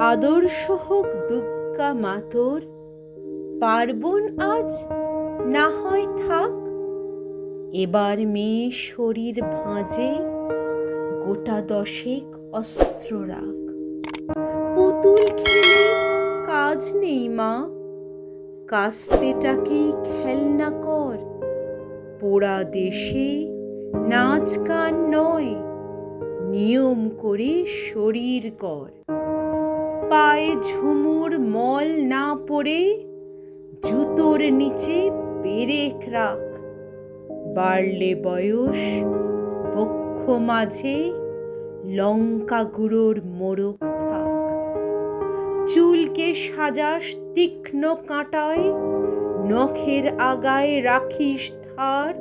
আদর্শ হোক দুর্গা মাতর, পার্বণ আজ না হয় থাক, এবার মেয়ে শরীর ভাঁজে, গোটা দশেক অস্ত্র রাখ। পুতুল খেলে কাজ নেই মা কাস্তেটাকেই খেলনা কর, পোড়া দেশে নাচ গান নয়, নিয়ম করে শরীর কর পায়ে ঝুমুর মল না পড়ে জুতোর নিচে পেরেক রাখ। বাড়লে বয়স, বক্ষ মাঝে লঙ্কা গুঁড়োর মোড়ক থাক। চুলকে সাজাস তীক্ষ্ণ কাঁটায়, নখের আগায় রাখিস ধার।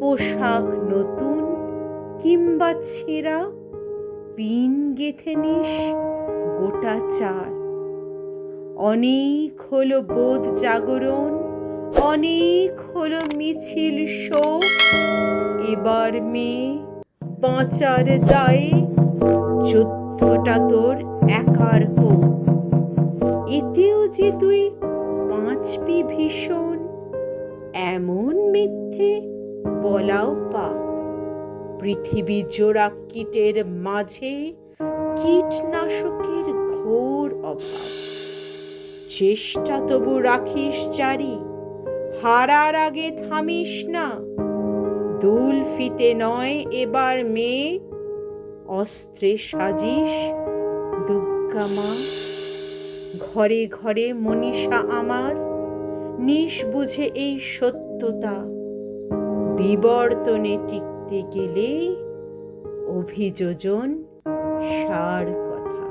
পোশাক নতুন কিংবা ছেঁড়া, পিন গেথে নিস গোটা চার। অনেক হলো বোধ জাগরণ, অনেক হলো মিছিল শোক। এবার মেয়ে বাঁচার দায়ে যুদ্ধটা তোর একার হোক। এতেও যে তুই পাঁচপি ভীষণ, এমন মিথ্যে বলাও পাপ। পৃথিবী জোড়া কীটের মাঝে কীটনাশকের ঘোর অভাব। চেষ্টা তবু রাখিস জারি হারার আগে থামিস না। দুল ফিতে নয় এবার মেয়ে, অস্ত্রে সাজিস দুর্গা মা। ঘরে ঘরে মনীষা আমার নিস বুঝে এই সত্যতা। বিবর্তনে টিকতে গেলে অভিযোজন সার কথা।